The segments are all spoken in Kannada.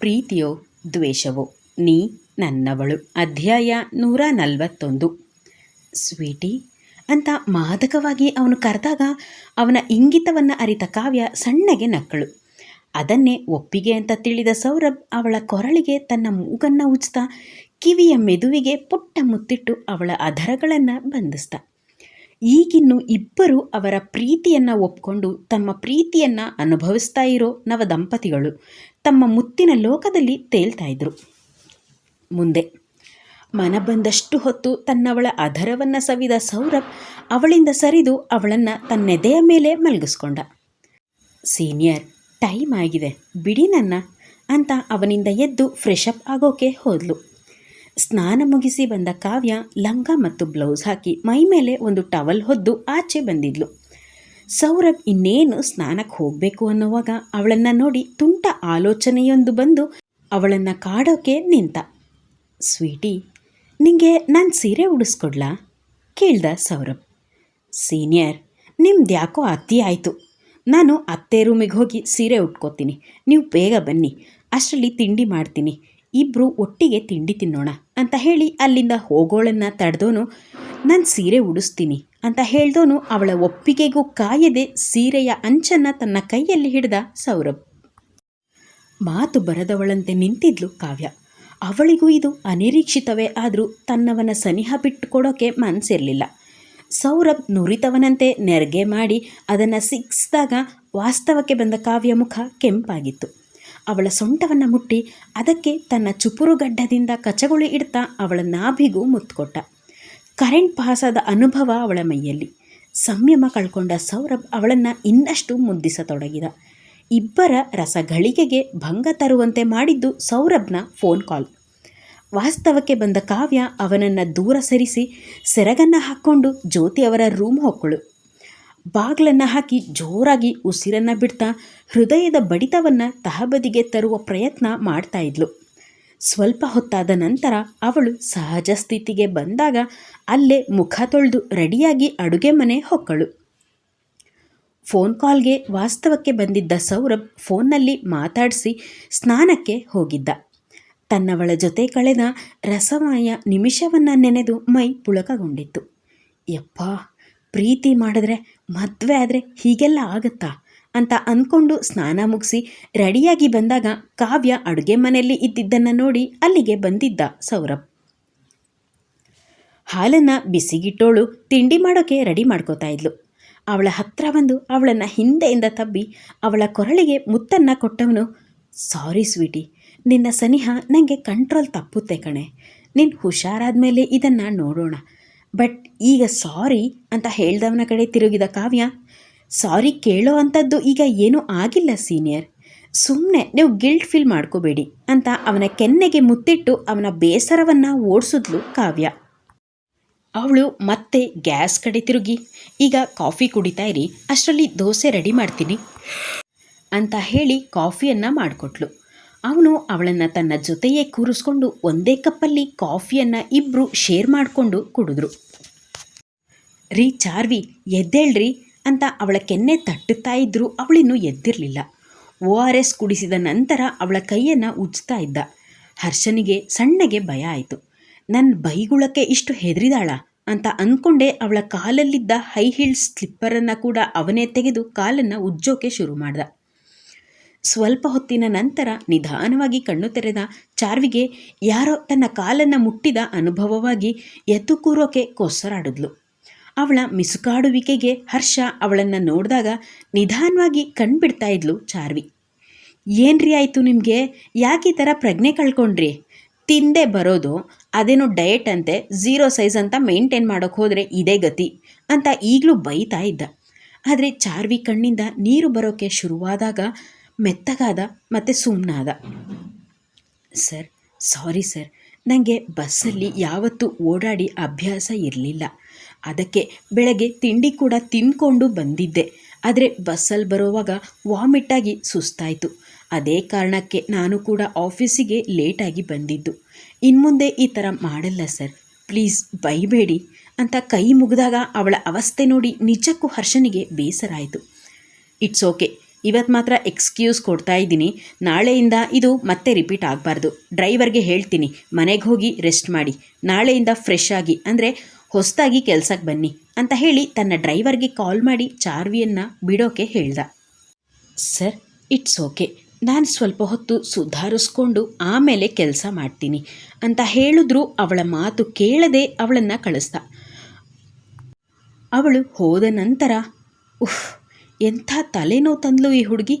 ಪ್ರೀತಿಯೋ ದ್ವೇಷವೋ, ನೀ ನನ್ನವಳು. ಅಧ್ಯಾಯ ನೂರ ನಲವತ್ತೊಂದು. ಸ್ವೀಟಿ, ಅಂತ ಮಾದಕವಾಗಿ ಅವನು ಕರೆದಾಗ ಅವನ ಇಂಗಿತವನ್ನು ಅರಿತ ಕಾವ್ಯ ಸಣ್ಣಗೆ ನಕ್ಕಳು. ಅದನ್ನೇ ಒಪ್ಪಿಗೆ ಅಂತ ತಿಳಿದ ಸೌರಭ್ ಅವಳ ಕೊರಳಿಗೆ ತನ್ನ ಮೂಗನ್ನು ಉಜ್ತಾ ಕಿವಿಯ ಮೆದುವಿಗೆ ಪುಟ್ಟ ಮುತ್ತಿಟ್ಟು ಅವಳ ಅಧರಗಳನ್ನು ಬಂಧಿಸ್ತ ಈಗಿನ್ನು ಇಬ್ಬರು ಅವರ ಪ್ರೀತಿಯನ್ನು ಒಪ್ಕೊಂಡು ತಮ್ಮ ಪ್ರೀತಿಯನ್ನು ಅನುಭವಿಸ್ತಾ ಇರೋ ನವ ದಂಪತಿಗಳು ತಮ್ಮ ಮುತ್ತಿನ ಲೋಕದಲ್ಲಿ ತೇಲ್ತಾ ಇದ್ರು. ಮುಂದೆ, ಮನ ಬಂದಷ್ಟು ಹೊತ್ತು ತನ್ನವಳ ಅಧರವನ್ನು ಸವಿದ ಸೌರಭ್ ಅವಳಿಂದ ಸರಿದು ಅವಳನ್ನು ತನ್ನೆದೆಯ ಮೇಲೆ ಮಲಗಿಸ್ಕೊಂಡ. ಸೀನಿಯರ್, ಟೈಮ್ ಆಗಿದೆ, ಬಿಡಿ ನನ್ನ ಅಂತ ಅವನಿಂದ ಎದ್ದು ಫ್ರೆಶ್ ಅಪ್ ಆಗೋಕೆ ಹೋದ್ಲು. ಸ್ನಾನ ಮುಗಿಸಿ ಬಂದ ಕಾವ್ಯ ಲಂಗ ಮತ್ತು ಬ್ಲೌಸ್ ಹಾಕಿ ಮೈ ಮೇಲೆ ಒಂದು ಟವಲ್ ಹೊದ್ದು ಆಚೆ ಬಂದಿದ್ಲು. ಸೌರಭ್ ಇನ್ನೇನು ಸ್ನಾನಕ್ಕೆ ಹೋಗಬೇಕು ಅನ್ನೋವಾಗ ಅವಳನ್ನು ನೋಡಿ ತುಂಟ ಆಲೋಚನೆಯೊಂದು ಬಂದು ಅವಳನ್ನು ಕಾಡೋಕೆ ನಿಂತ. ಸ್ವೀಟಿ, ನಿಂಗೆ ನಾನು ಸೀರೆ ಉಡಿಸ್ಕೊಡ್ಲಾ? ಕೇಳ್ದ ಸೌರಭ್. ಸೀನಿಯರ್, ನಿಮ್ದು ಯಾಕೋ ಅತಿ ಆಯಿತು. ನಾನು ಅತ್ತೆ ರೂಮಿಗೆ ಹೋಗಿ ಸೀರೆ ಉಟ್ಕೋತೀನಿ. ನೀವು ಬೇಗ ಬನ್ನಿ. ಅಷ್ಟರಲ್ಲಿ ತಿಂಡಿ ಮಾಡ್ತೀನಿ. ಇಬ್ಬರು ಒಟ್ಟಿಗೆ ತಿಂಡಿ ತಿನ್ನೋಣ ಅಂತ ಹೇಳಿ ಅಲ್ಲಿಂದ ಹೋಗೋಳನ್ನು ತಡೆದೋನು, ನಾನು ಸೀರೆ ಉಡಿಸ್ತೀನಿ ಅಂತ ಹೇಳ್ದೋನು, ಅವಳ ಒಪ್ಪಿಗೆಗೂ ಕಾಯದೆ ಸೀರೆಯ ಅಂಚನ್ನು ತನ್ನ ಕೈಯಲ್ಲಿ ಹಿಡಿದ ಸೌರಭ್. ಮಾತು ಬರದವಳಂತೆ ನಿಂತಿದ್ಲು ಕಾವ್ಯ. ಅವಳಿಗೂ ಇದು ಅನಿರೀಕ್ಷಿತವೇ ಆದರೂ ತನ್ನವನ ಸನಿಹ ಬಿಟ್ಟುಕೊಡೋಕೆ ಮನಸ್ಸಿರಲಿಲ್ಲ ಸೌರಭ್ ನುರಿತವನಂತೆ ನೆರಿಗೆ ಮಾಡಿ ಅದನ್ನು ಸಿಕ್ಕಿಸಿದಾಗ ವಾಸ್ತವಕ್ಕೆ ಬಂದ ಕಾವ್ಯ ಮುಖ ಕೆಂಪಾಗಿತ್ತು. ಅವಳ ಸೊಂಟವನ್ನು ಮುಟ್ಟಿ ಅದಕ್ಕೆ ತನ್ನ ಚುಪುರುಗಡ್ಡದಿಂದ ಕಚಗುಳಿ ಇಡ್ತಾ ಅವಳ ನಾಭಿಗೂ ಮುತ್ಕೊಟ್ಟ. ಕರೆಂಟ್ ಪಾಸಾದ ಅನುಭವ ಅವಳ ಮೈಯಲ್ಲಿ. ಸಂಯಮ ಕಳ್ಕೊಂಡ ಸೌರಭ್ ಅವಳನ್ನು ಇನ್ನಷ್ಟು ಮುದ್ದಿಸತೊಡಗಿದ. ಇಬ್ಬರ ರಸಗಳಿಗೆಗೆ ಭಂಗ ತರುವಂತೆ ಮಾಡಿದ್ದು ಸೌರಭ್ನ ಫೋನ್ ಕಾಲ್. ವಾಸ್ತವಕ್ಕೆ ಬಂದ ಕಾವ್ಯ ಅವನನ್ನು ದೂರ ಸರಿಸಿ ಸೆರಗನ್ನು ಹಾಕ್ಕೊಂಡು ಜ್ಯೋತಿ ಅವರ ರೂಮ್ ಹೊಕ್ಕಳು. ಬಾಗ್ಲನ್ನು ಹಾಕಿ ಜೋರಾಗಿ ಉಸಿರನ್ನು ಬಿಡ್ತಾ ಹೃದಯದ ಬಡಿತವನ್ನು ತಹಬದಿಗೆ ತರುವ ಪ್ರಯತ್ನ ಮಾಡ್ತಾ ಇದ್ಲು. ಸ್ವಲ್ಪ ಹೊತ್ತಾದ ನಂತರ ಅವಳು ಸಹಜ ಸ್ಥಿತಿಗೆ ಬಂದಾಗ ಅಲ್ಲೇ ಮುಖ ತೊಳೆದು ರೆಡಿಯಾಗಿ ಅಡುಗೆ ಮನೆ ಹೊಕ್ಕಳು. ಫೋನ್ ಕಾಲ್ಗೆ ವಾಸ್ತವಕ್ಕೆ ಬಂದಿದ್ದ ಸೌರಭ್ ಫೋನ್ನಲ್ಲಿ ಮಾತಾಡಿಸಿ ಸ್ನಾನಕ್ಕೆ ಹೋಗಿದ್ದ. ತನ್ನವಳ ಜೊತೆ ಕಳೆದ ರಸಮಯ ನಿಮಿಷವನ್ನು ನೆನೆದು ಮೈ ಪುಳಕಗೊಂಡಿತ್ತು. ಯಪ್ಪ ಪ್ರೀತಿ ಮಾಡಿದ್ರೆ ಮದುವೆ ಆದರೆ ಹೀಗೆಲ್ಲ ಆಗುತ್ತಾ? ಅಂತ ಅಂದ್ಕೊಂಡು ಸ್ನಾನ ಮುಗಿಸಿ ರೆಡಿಯಾಗಿ ಬಂದಾಗ ಕಾವ್ಯ ಅಡುಗೆ ಮನೆಯಲ್ಲಿ ಇದ್ದಿದ್ದನ್ನು ನೋಡಿ ಅಲ್ಲಿಗೆ ಬಂದಿದ್ದ ಸೌರಭ್. ಹಾಲನ್ನು ಬಿಸಿಗಿಟ್ಟೋಳು ತಿಂಡಿ ಮಾಡೋಕ್ಕೆ ರೆಡಿ ಮಾಡ್ಕೋತಾ ಇದ್ಲು. ಅವಳ ಹತ್ರ ಬಂದು ಅವಳನ್ನು ಹಿಂದೆಯಿಂದ ತಬ್ಬಿ ಅವಳ ಕೊರಳಿಗೆ ಮುತ್ತನ್ನು ಕೊಟ್ಟವನು, ಸಾರಿ ಸ್ವೀಟಿ, ನಿನ್ನ ಸನಿಹ ನನಗೆ ಕಂಟ್ರೋಲ್ ತಪ್ಪುತ್ತೆ ಕಣೆ. ನೀನು ಹುಷಾರಾದ ಮೇಲೆ ಇದನ್ನು ನೋಡೋಣ. ಬಟ್ ಈಗ ಸಾರಿ ಅಂತ ಹೇಳ್ದವನ ಕಡೆ ತಿರುಗಿದ ಕಾವ್ಯ ಸಾರಿ ಕೇಳೋ ಅಂಥದ್ದು ಈಗ ಏನೂ ಆಗಿಲ್ಲ ಸೀನಿಯರ್ ಸುಮ್ಮನೆ ನೀವು ಗಿಲ್ಟ್ ಫೀಲ್ ಮಾಡ್ಕೋಬೇಡಿ ಅಂತ ಅವನ ಕೆನ್ನೆಗೆ ಮುತ್ತಿಟ್ಟು ಅವನ ಬೇಸರವನ್ನು ಓಡಿಸಿದ್ಲು ಕಾವ್ಯ. ಅವಳು ಮತ್ತೆ ಗ್ಯಾಸ್ ಕಡೆ ತಿರುಗಿ, ಈಗ ಕಾಫಿ ಕುಡಿತಾ ಇರಿ, ಅಷ್ಟರಲ್ಲಿ ದೋಸೆ ರೆಡಿ ಮಾಡ್ತೀನಿ ಅಂತ ಹೇಳಿ ಕಾಫಿಯನ್ನು ಮಾಡಿಕೊಟ್ಲು. ಅವನು ಅವಳನ್ನು ತನ್ನ ಜೊತೆಯೇ ಕೂರಿಸ್ಕೊಂಡು ಒಂದೇ ಕಪ್ಪಲ್ಲಿ ಕಾಫಿಯನ್ನು ಇಬ್ಬರು ಶೇರ್ ಮಾಡಿಕೊಂಡು ಕುಡಿದ್ರು. ರೀ ಚಾರ್ವಿ, ಎದ್ದೇಳ್ರಿ ಅಂತ ಅವಳ ಕೆನ್ನೆ ತಟ್ಟುತ್ತಾ ಇದ್ದರೂ ಅವಳಿನ್ನೂ ಎದ್ದಿರಲಿಲ್ಲ. ಒ ಆರ್ ಎಸ್ ಕುಡಿಸಿದ ನಂತರ ಅವಳ ಕೈಯನ್ನು ಉಜ್ತಾ ಇದ್ದ. ಹರ್ಷನಿಗೆ ಸಣ್ಣಗೆ ಭಯ ಆಯಿತು. ನನ್ನ ಬೈಗುಳಕ್ಕೆ ಇಷ್ಟು ಹೆದರಿದಾಳ? ಅಂತ ಅಂದ್ಕೊಂಡೇ ಅವಳ ಕಾಲಲ್ಲಿದ್ದ ಹೈ ಹೀಲ್ಸ್ ಸ್ಲಿಪ್ಪರನ್ನು ಕೂಡ ಅವನೇ ತೆಗೆದು ಕಾಲನ್ನು ಉಜ್ಜೋಕೆ ಶುರು ಮಾಡ್ದ. ಸ್ವಲ್ಪ ಹೊತ್ತಿನ ನಂತರ ನಿಧಾನವಾಗಿ ಕಣ್ಣು ತೆರೆದ ಚಾರ್ವಿಗೆ ಯಾರೋ ತನ್ನ ಕಾಲನ್ನು ಮುಟ್ಟಿದ ಅನುಭವವಾಗಿ ಎದ್ದು ಕೂರೋಕೆ ಕೊಸರಾಡಿದ್ಲು. ಅವಳ ಮಿಸುಕಾಡುವಿಕೆಗೆ ಹರ್ಷ ಅವಳನ್ನು ನೋಡಿದಾಗ ನಿಧಾನವಾಗಿ ಕಣ್ಬಿಡ್ತಾ ಇದ್ಲು ಚಾರ್ವಿ. ಏನ್ರಿ ಆಯಿತು ನಿಮಗೆ? ಯಾಕೆ ಈ ಥರ ಪ್ರಜ್ಞೆ ಕಳ್ಕೊಂಡ್ರಿ? ತಿಂದೆ ಬರೋದು, ಅದೇನೋ ಡಯಟ್ ಅಂತೆ, ಝೀರೋ ಸೈಜ್ ಅಂತ ಮೇಂಟೈನ್ ಮಾಡೋಕ್ಕೆ ಹೋದರೆ ಇದೇ ಗತಿ ಅಂತ ಈಗಲೂ ಬೈತಾ ಇದ್ದ. ಆದರೆ ಚಾರ್ವಿ ಕಣ್ಣಿಂದ ನೀರು ಬರೋಕ್ಕೆ ಶುರುವಾದಾಗ ಮೆತ್ತಗಾದ ಮತ್ತು ಸುಮ್ಮನಾದ ಸರ್, ಸಾರಿ ಸರ್. ನನಗೆ ಬಸ್ಸಲ್ಲಿ ಯಾವತ್ತೂ ಓಡಾಡಿ ಅಭ್ಯಾಸ ಇರಲಿಲ್ಲ. ಅದಕ್ಕೆ ಬೆಳಗ್ಗೆ ತಿಂಡಿ ಕೂಡ ತಿಂದ್ಕೊಂಡು ಬಂದಿದ್ದೆ. ಆದರೆ ಬಸ್ಸಲ್ಲಿ ಬರೋವಾಗ ವಾಮಿಟ್ಟಾಗಿ ಸುಸ್ತಾಯಿತು. ಅದೇ ಕಾರಣಕ್ಕೆ ನಾನು ಕೂಡ ಆಫೀಸಿಗೆ ಲೇಟಾಗಿ ಬಂದಿದ್ದು. ಇನ್ಮುಂದೆ ಈ ಥರ ಮಾಡಲ್ಲ ಸರ್. ಪ್ಲೀಸ್ ಬೈಬೇಡಿ ಅಂತ ಕೈ ಮುಗಿದಾಗ ಅವಳ ಅವಸ್ಥೆ ನೋಡಿ ನಿಜಕ್ಕೂ ಹರ್ಷನಿಗೆ ಬೇಸರ ಆಯಿತು ಇಟ್ಸ್ ಓಕೆ. ಇವತ್ತು ಮಾತ್ರ ಎಕ್ಸ್ಕ್ಯೂಸ್ ಕೊಡ್ತಾ ಇದ್ದೀನಿ. ನಾಳೆಯಿಂದ ಇದು ಮತ್ತೆ ರಿಪೀಟ್ ಆಗಬಾರ್ದು. ಡ್ರೈವರ್ಗೆ ಹೇಳ್ತೀನಿ, ಮನೆಗೆ ಹೋಗಿ ರೆಸ್ಟ್ ಮಾಡಿ. ನಾಳೆಯಿಂದ ಫ್ರೆಶ್ ಆಗಿ, ಅಂದರೆ ಹೊಸದಾಗಿ ಕೆಲಸಕ್ಕೆ ಬನ್ನಿ ಅಂತ ಹೇಳಿ ತನ್ನ ಡ್ರೈವರ್ಗೆ ಕಾಲ್ ಮಾಡಿ ಚಾರ್ವಿಯನ್ನು ಬಿಡೋಕೆ ಹೇಳ್ದ. Sir, it's okay. ನಾನು ಸ್ವಲ್ಪ ಹೊತ್ತು ಸುಧಾರಿಸ್ಕೊಂಡು ಆಮೇಲೆ ಕೆಲಸ ಮಾಡ್ತೀನಿ ಅಂತ ಹೇಳಿದ್ರು ಅವಳ ಮಾತು ಕೇಳದೆ ಅವಳನ್ನು ಕಳಿಸ್ದ. ಅವಳು ಹೋದ ನಂತರ, ಉಫ್ ಎಂಥ ತಲೆನೋವು ತಂದ್ಲು ಈ ಹುಡುಗಿ?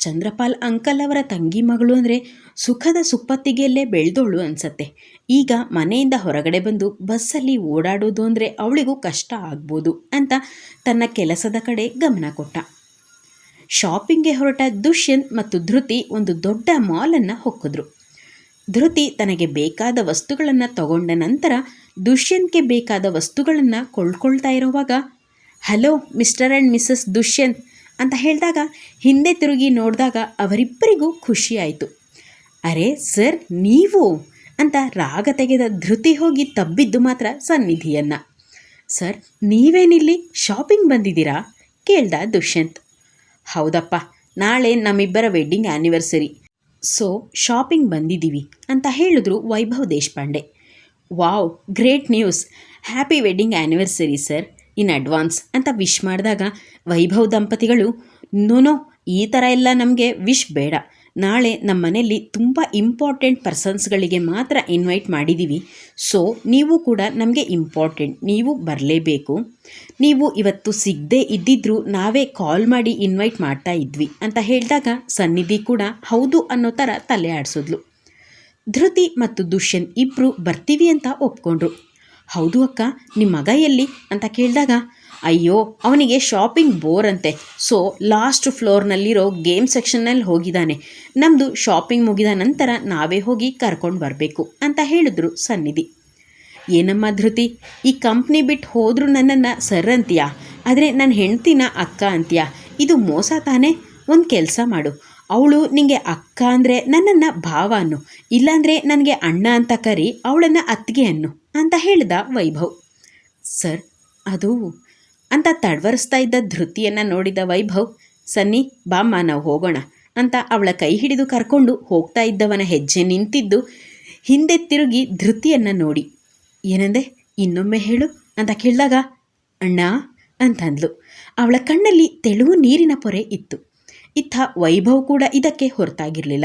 ಚಂದ್ರಪಾಲ್ ಅಂಕಲ್ ಅವರ ತಂಗಿ ಮಗಳು ಅಂದರೆ ಸುಖದ ಸುಪ್ಪತ್ತಿಗೆಯಲ್ಲೇ ಬೆಳೆದೋಳು ಅನಿಸತ್ತೆ. ಈಗ ಮನೆಯಿಂದ ಹೊರಗಡೆ ಬಂದು ಬಸ್ಸಲ್ಲಿ ಓಡಾಡೋದು ಅಂದರೆ ಅವಳಿಗೂ ಕಷ್ಟ ಆಗ್ಬೋದು ಅಂತ ತನ್ನ ಕೆಲಸದ ಕಡೆ ಗಮನ ಕೊಟ್ಟ. ಶಾಪಿಂಗ್ಗೆ ಹೊರಟ ದುಷ್ಯಂತ್ ಮತ್ತು ಧೃತಿ ಒಂದು ದೊಡ್ಡ ಮಾಲನ್ನು ಹೊಕ್ಕಿದ್ರು. ಧೃತಿ ತನಗೆ ಬೇಕಾದ ವಸ್ತುಗಳನ್ನು ತಗೊಂಡ ನಂತರ ದುಷ್ಯಂತ್ಗೆ ಬೇಕಾದ ವಸ್ತುಗಳನ್ನು ಕೊಳ್ಕೊಳ್ತಾ ಇರುವಾಗ hello, mister and missus Dushyant ಅಂತ ಹೇಳಿದಾಗ ಹಿಂದೆ ತಿರುಗಿ ನೋಡಿದಾಗ ಅವರಿಬ್ಬರಿಗೂ ಖುಷಿಯಾಯಿತು. ಅರೆ ಸರ್, ನೀವು? ಅಂತ ರಾಗ ತೆಗೆದ ಧೃತಿ ಹೋಗಿ ತಬ್ಬಿದ್ದು ಮಾತ್ರ ಸನ್ನಿಧಿಯನ್ನು. ಸರ್, ನೀವೇನಿಲ್ಲಿ ಶಾಪಿಂಗ್ ಬಂದಿದ್ದೀರಾ? ಕೇಳ್ದ ದುಷ್ಯಂತ್. ಹೌದಪ್ಪ, ನಾಳೆ ನಮ್ಮಿಬ್ಬರ ವೆಡ್ಡಿಂಗ್ ಆ್ಯನಿವರ್ಸರಿ ಸೊ, ಶಾಪಿಂಗ್ ಬಂದಿದ್ದೀವಿ ಅಂತ ಹೇಳಿದ್ರು Vaibhav Deshpande. Wow, great news. Happy wedding anniversary sir. In advance ಅಂತ ವಿಶ್ ಮಾಡಿದಾಗ ವೈಭವ್ ದಂಪತಿಗಳು, ನೋ ಈ ಥರ ಎಲ್ಲ ನಮಗೆ ವಿಶ್ ಬೇಡ. ನಾಳೆ ನಮ್ಮ ಮನೆಯಲ್ಲಿ ತುಂಬ ಇಂಪಾರ್ಟೆಂಟ್ ಪರ್ಸನ್ಸ್ಗಳಿಗೆ ಮಾತ್ರ ಇನ್ವೈಟ್ ಮಾಡಿದ್ದೀವಿ ಸೊ, ನೀವು ಕೂಡ ನಮಗೆ ಇಂಪಾರ್ಟೆಂಟ್. ನೀವು ಬರಲೇಬೇಕು. ನೀವು ಇವತ್ತು ಸಿಗದೆ ಇದ್ದಿದ್ರೂ ನಾವೇ ಕಾಲ್ ಮಾಡಿ ಇನ್ವೈಟ್ ಮಾಡ್ತಾ ಇದ್ವಿ ಅಂತ ಹೇಳಿದಾಗ ಸನ್ನಿಧಿ ಕೂಡ, ಹೌದು ಅನ್ನೋ ಥರ ತಲೆ ಆಡಿಸಿದ್ಲು. ಧೃತಿ ಮತ್ತು ದುಷ್ಯನ್ ಇಬ್ಬರು ಬರ್ತೀವಿ ಅಂತ ಒಪ್ಕೊಂಡ್ರು. ಹೌದು ಅಕ್ಕ ನಿಮ್ಮ ಮಗ ಎಲ್ಲಿ ಅಂತ ಕೇಳಿದಾಗ, ಅಯ್ಯೋ, ಅವನಿಗೆ ಶಾಪಿಂಗ್ ಬೋರ್ ಅಂತೆ. ಸೊ ಲಾಸ್ಟ್ ಫ್ಲೋರ್ನಲ್ಲಿರೋ ಗೇಮ್ ಸೆಕ್ಷನ್ನಲ್ಲಿ ಹೋಗಿದ್ದಾನೆ. ನಮ್ಮದು ಶಾಪಿಂಗ್ ಮುಗಿದ ನಂತರ ನಾವೇ ಹೋಗಿ ಕರ್ಕೊಂಡು ಬರಬೇಕು ಅಂತ ಹೇಳಿದ್ರು ಸನ್ನಿಧಿ. ಏನಮ್ಮ ಧೃತಿ, ಈ ಕಂಪ್ನಿ ಬಿಟ್ಟು ಹೋದರೂ ನನ್ನನ್ನು ಸರ್ ಅಂತೀಯಾ? ಆದರೆ ನನ್ನ ಹೆಂಡ್ತಿನ ಅಕ್ಕ ಅಂತೀಯಾ? ಇದು ಮೋಸ ತಾನೇ? ಒಂದು ಕೆಲಸ ಮಾಡು. ಅವಳು ನಿಂಗೆ ಅಕ್ಕ ಅಂದರೆ ನನ್ನನ್ನು ಭಾವ ಅನ್ನು. ಇಲ್ಲಾಂದರೆ ನನಗೆ ಅಣ್ಣ ಅಂತ ಕರಿ ಅವಳನ್ನು ಅತ್ತಿಗೆ ಅನ್ನು. ಅಂತ ಹೇಳಿದ ವೈಭವ್. ಸರ್, ಅದು ಅಂತ ತಡವರಿಸ್ತಾ ಇದ್ದ ಧೃತಿಯನ್ನು ನೋಡಿದ ವೈಭವ್, ಸನ್ನಿ, ಬಾಮ್ಮ, ನಾವು ಹೋಗೋಣ ಅಂತ ಅವಳ ಕೈ ಹಿಡಿದು ಕರ್ಕೊಂಡು ಹೋಗ್ತಾ ಇದ್ದವನ ಹೆಜ್ಜೆ ನಿಂತಿದ್ದು ಹಿಂದೆ ತಿರುಗಿ ಧೃತಿಯನ್ನು ನೋಡಿ. ಏನಂದೆ, ಇನ್ನೊಮ್ಮೆ ಹೇಳು ಅಂತ ಕೇಳಿದಾಗ, ಅಣ್ಣ ಅಂತಂದ್ಲು. ಅವಳ ಕಣ್ಣಲ್ಲಿ ತೆಳುವು ನೀರಿನ ಪೊರೆ ಇತ್ತು. ಇತ್ತ ವೈಭವ್ ಕೂಡ ಇದಕ್ಕೆ ಹೊರತಾಗಿರಲಿಲ್ಲ.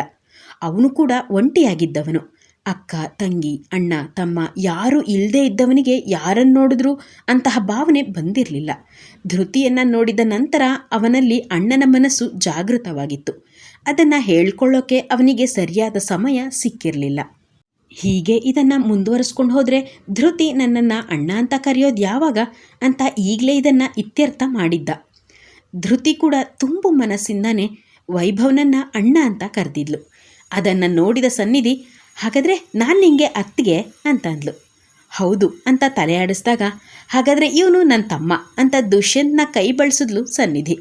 ಅವನು ಕೂಡ ಒಂಟಿಯಾಗಿದ್ದವನು. ಅಕ್ಕ, ತಂಗಿ, ಅಣ್ಣ, ತಮ್ಮ ಯಾರೂ ಇಲ್ಲದೇ ಇದ್ದವನಿಗೆ ಯಾರನ್ನು ನೋಡಿದ್ರು ಅಂತಹ ಭಾವನೆ ಬಂದಿರಲಿಲ್ಲ. ಧೃತಿಯನ್ನು ನೋಡಿದ ನಂತರ ಅವನಲ್ಲಿ ಅಣ್ಣನ ಮನಸ್ಸು ಜಾಗೃತವಾಗಿತ್ತು. ಅದನ್ನು ಹೇಳ್ಕೊಳ್ಳೋಕೆ ಅವನಿಗೆ ಸರಿಯಾದ ಸಮಯ ಸಿಕ್ಕಿರಲಿಲ್ಲ. ಹೀಗೆ ಇದನ್ನು ಮುಂದುವರಿಸ್ಕೊಂಡು ಹೋದರೆ ಧೃತಿ ನನ್ನನ್ನು ಅಣ್ಣ ಅಂತ ಕರೆಯೋದು ಯಾವಾಗ ಅಂತ ಈಗಲೇ ಇದನ್ನು ಇತ್ಯರ್ಥ ಮಾಡಿದ್ದ. ಧೃತಿ ಕೂಡ ತುಂಬು ಮನಸ್ಸಿಂದನೇ ವೈಭವ್ನನ್ನು ಅಣ್ಣ ಅಂತ ಕರೆದಿದ್ಲು. ಅದನ್ನು ನೋಡಿದ ಸನ್ನಿಧಿ ಹಾಗಾದರೆ ನಾನು ನಿಂಗೆ ಅತ್ತಿಗೆ ಅಂತ ಅಂದ್ಲು ಹೌದು ಅಂತ ತಲೆ ಆಡಿಸಿದಾಗ, ಹಾಗಾದರೆ ಇವನು ನನ್ನ ತಮ್ಮ ಅಂತ ದುಷ್ಯಂತ್ನ ಕೈ ಬಳಸಿದ್ಲು ಸನ್ನಿಧಿ.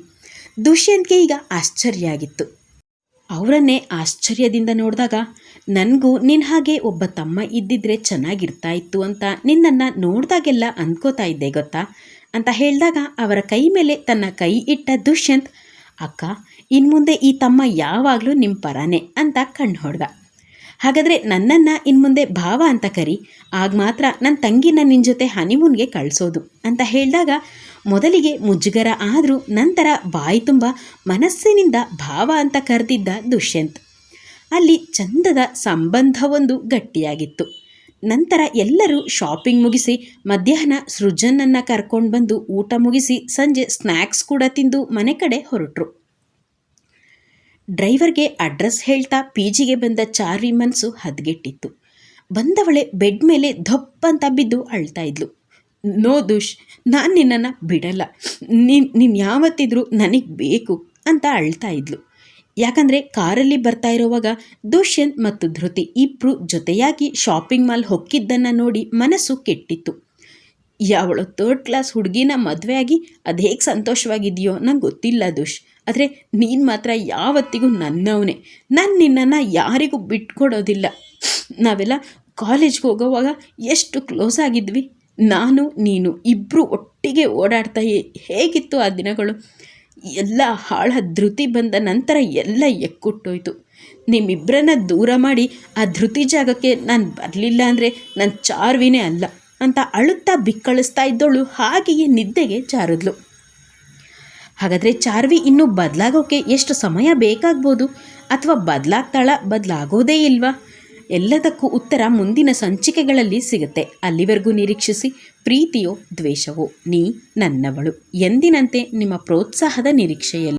ದುಷ್ಯಂತ್ಗೆ ಈಗ ಆಶ್ಚರ್ಯ ಆಗಿತ್ತು. ಅವರನ್ನೇ ಆಶ್ಚರ್ಯದಿಂದ ನೋಡಿದಾಗ, ನನಗೂ ನಿನ್ನ ಹಾಗೆ ಒಬ್ಬ ತಮ್ಮ ಇದ್ದಿದ್ರೆ ಚೆನ್ನಾಗಿರ್ತಾ ಇತ್ತು ಅಂತ ನಿನ್ನನ್ನು ನೋಡಿದಾಗೆಲ್ಲ ಅಂದ್ಕೋತಾ ಇದ್ದೆ ಗೊತ್ತಾ? ಅಂತ ಹೇಳಿದಾಗ ಅವರ ಕೈ ಮೇಲೆ ತನ್ನ ಕೈ ಇಟ್ಟ ದುಷ್ಯಂತ್, ಅಕ್ಕ, ಇನ್ಮುಂದೆ ಈ ತಮ್ಮ ಯಾವಾಗಲೂ ನಿಮ್ಮ ಪರಾನೆ ಅಂತ ಕಣ್ಣು ಹೊಡೆದ. ಹಾಗಾದರೆ ನನ್ನನ್ನು ಇನ್ಮುಂದೆ ಭಾವ ಅಂತ ಕರಿ, ಆಗ ಮಾತ್ರ ನನ್ನ ತಂಗಿನ ನಿನ್ನ ಜೊತೆ ಹನಿಮೂನ್ಗೆ ಕಳಿಸೋದು ಅಂತ ಹೇಳಿದಾಗ ಮೊದಲಿಗೆ ಮುಜುಗರ ಆದರೂ ನಂತರ ಬಾಯಿ ತುಂಬ ಮನಸ್ಸಿನಿಂದ ಭಾವ ಅಂತ ಕರೆದಿದ್ದ ದುಷ್ಯಂತ್. ಅಲ್ಲಿ ಚಂದದ ಸಂಬಂಧವೊಂದು ಗಟ್ಟಿಯಾಗಿತ್ತು. ನಂತರ ಎಲ್ಲರೂ ಶಾಪಿಂಗ್ ಮುಗಿಸಿ, ಮಧ್ಯಾಹ್ನ ಸೃಜನನ್ನು ಕರ್ಕೊಂಡು ಬಂದು ಊಟ ಮುಗಿಸಿ, ಸಂಜೆ ಸ್ನ್ಯಾಕ್ಸ್ ಕೂಡ ತಿಂದು ಮನೆ ಕಡೆ ಹೊರಟರು. ಡ್ರೈವರ್ಗೆ ಅಡ್ರೆಸ್ ಹೇಳ್ತಾ ಪಿ ಜಿಗೆ ಬಂದ ಚಾರ್ವಿ ಮನಸ್ಸು ಹದಗೆಟ್ಟಿತ್ತು. ಬಂದವಳೆ ಬೆಡ್ ಮೇಲೆ ದಪ್ಪಂತ ಬಿದ್ದು ಅಳ್ತಾ ಇದ್ಲು. ನೋ ದುಷ್, ನಾನು ನಿನ್ನನ್ನು ಬಿಡಲ್ಲ. ನೀನು ನೀನು ಯಾವತ್ತಿದ್ರು ನನಗೆ ಬೇಕು ಅಂತ ಅಳ್ತಾ ಇದ್ಲು. ಯಾಕಂದರೆ ಕಾರಲ್ಲಿ ಬರ್ತಾ ಇರುವಾಗ ದುಷ್ಯಂತ್ ಮತ್ತು ಧೃತಿ ಇಬ್ಬರು ಜೊತೆಯಾಗಿ ಶಾಪಿಂಗ್ ಮಾಲ್ ಹೊಕ್ಕಿದ್ದನ್ನು ನೋಡಿ ಮನಸ್ಸು ಕೆಟ್ಟಿತ್ತು. ಯಾವಳು ತರ್ಡ್ ಕ್ಲಾಸ್ ಹುಡುಗಿನ ಆಗಿ ಅದು ಹೇಗೆ ಸಂತೋಷವಾಗಿದೆಯೋ ನಂಗೆ ಗೊತ್ತಿಲ್ಲ ದುಷ್. ಆದರೆ ನೀನು ಮಾತ್ರ ಯಾವತ್ತಿಗೂ ನನ್ನವನೇ. ನಾನು ನಿನ್ನನ್ನು ಯಾರಿಗೂ ಬಿಟ್ಕೊಡೋದಿಲ್ಲ. ನಾವೆಲ್ಲ ಕಾಲೇಜ್ಗೆ ಹೋಗೋವಾಗ ಎಷ್ಟು ಕ್ಲೋಸ್ ಆಗಿದ್ವಿ. ನಾನು, ನೀನು ಇಬ್ಬರು ಒಟ್ಟಿಗೆ ಓಡಾಡ್ತಾ ಹೇಗಿತ್ತು ಆ ದಿನಗಳು? ಎಲ್ಲ ಹಾಳ ಧೃತಿ ಬಂದ ನಂತರ ಎಲ್ಲ ಎಕ್ಕುಟ್ಟೋಯ್ತು. ನಿಮ್ಮಿಬ್ಬರನ್ನ ದೂರ ಮಾಡಿ ಆ ಧೃತಿ ಜಾಗಕ್ಕೆ ನಾನು ಬರಲಿಲ್ಲ ಅಂದರೆ ನನ್ನ ಚಾರ್ವಿನೇ ಅಲ್ಲ ಅಂತ ಅಳುತ್ತಾ ಬಿಕ್ಕಳಿಸ್ತಾ ಇದ್ದವಳು ಹಾಗೆಯೇ ನಿದ್ದೆಗೆ ಜಾರಿದ್ಲು. ಹಾಗಾದರೆ ಚಾರ್ವಿ ಇನ್ನೂ ಬದಲಾಗೋಕ್ಕೆ ಎಷ್ಟು ಸಮಯ ಬೇಕಾಗ್ಬೋದು? ಅಥವಾ ಬದಲಾಗ್ತಾಳ ಬದಲಾಗೋದೇ ಇಲ್ವಾ? ಎಲ್ಲದಕ್ಕೂ ಉತ್ತರ ಮುಂದಿನ ಸಂಚಿಕೆಗಳಲ್ಲಿ ಸಿಗುತ್ತೆ. ಅಲ್ಲಿವರೆಗೂ ನಿರೀಕ್ಷಿಸಿ, ಪ್ರೀತಿಯೋ ದ್ವೇಷವೋ, ನೀ ನನ್ನವಳು. ಎಂದಿನಂತೆ ನಿಮ್ಮ ಪ್ರೋತ್ಸಾಹದ ನಿರೀಕ್ಷೆಯಲ್ಲಿ.